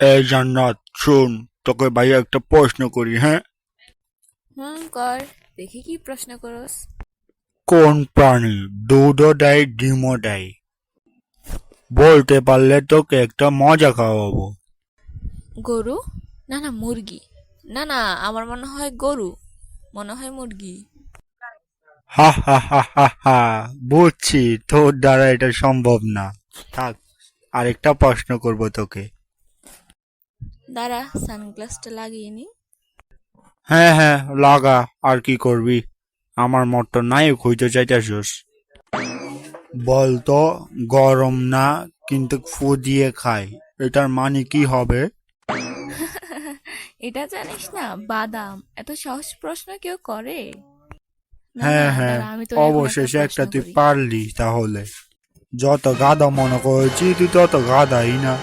এই জান্নাত শোন তোকে ভাই একটা প্রশ্ন করি হ্যাঁ? হুম কর দেখি কি প্রশ্ন করস। কোন প্রাণী দুধও দেয় ডিমও দেয়? বলতে পারলে তোকে একটা মজা খাওয়াবো। গরু? না না মুরগি। না না আমার মনে হয় গরু। মনে হয় মুরগি। হা হা হা হা হা বুঝছি তোর দ্বারা এটা সম্ভব না। থাক আরেকটা প্রশ্ন করব তোকে। দাঁড়া সানগ্লাসটা লাগিয়ে নি হ্যাঁ হ্যাঁ লাগা আর কি করবি? আমার মতো নায়ক হইতে চাইতেছস বল তো গরম না কিন্তু ফু দিয়ে খাই। এটার মানে কি হবে? এটা জানিস না বাদাম। এত সহজ প্রশ্ন কেউ করে? হ্যাঁ হ্যাঁ অবশেষে একটা তুই পারলি তাহলে। যত গাধা মনে করেছি তুই তত গাধাই না।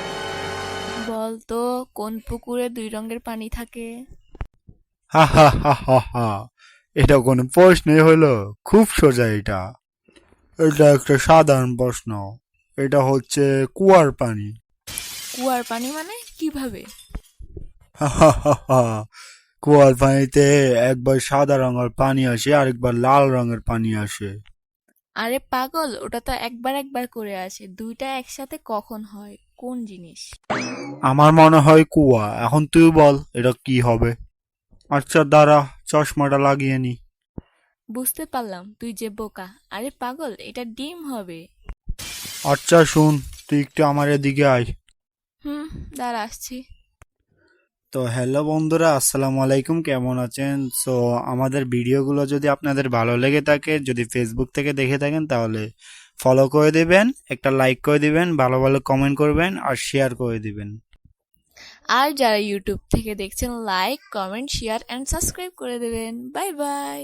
বল তো কোন পুকুরে দুই রঙের পানি থাকে? হা হা হা হা হা। এটা কোনো প্রশ্নই হলো খুব সোজা এটা। এটা একটা সাধারণ প্রশ্ন। এটা হচ্ছে কুয়ার পানি। কুয়ার পানি মানে কীভাবে। কুয়ার পানিতে একবার সাদা রঙের পানি আসে আরেকবার লাল রঙের পানি আসে। আরে পাগল ওটা তো একবার একবার করে আসে। দুইটা একসাথে কখন হয়? কোন জিনিস? আমার মনে হয় কুয়া। এখন তুই বল এটা কি হবে? আচ্ছা দাঁড়া চশমাটা লাগিয়ে নি। বুঝতে পারলাম তুই যে বোকা। আরে পাগল এটা ডিম হবে। আচ্ছা শুন তুই একটু আমার এদিকে আয়। হুম দাঁড়া আসছি। তো হ্যালো বন্ধুরা, আসসালামু আলাইকুম, কেমন আছেন? সো আমাদের ভিডিওগুলো যদি আপনাদের ভালো লেগে থাকে, যদি ফেসবুক থেকে দেখে থাকেন, তাহলে ফলো করে দিবেন, একটা লাইক করে দিবেন, ভালো ভালো কমেন্ট করবেন আর শেয়ার করে দিবেন। আর যারা ইউটিউব থেকে দেখছেন like comment share and subscribe করে দেবেন। Bye bye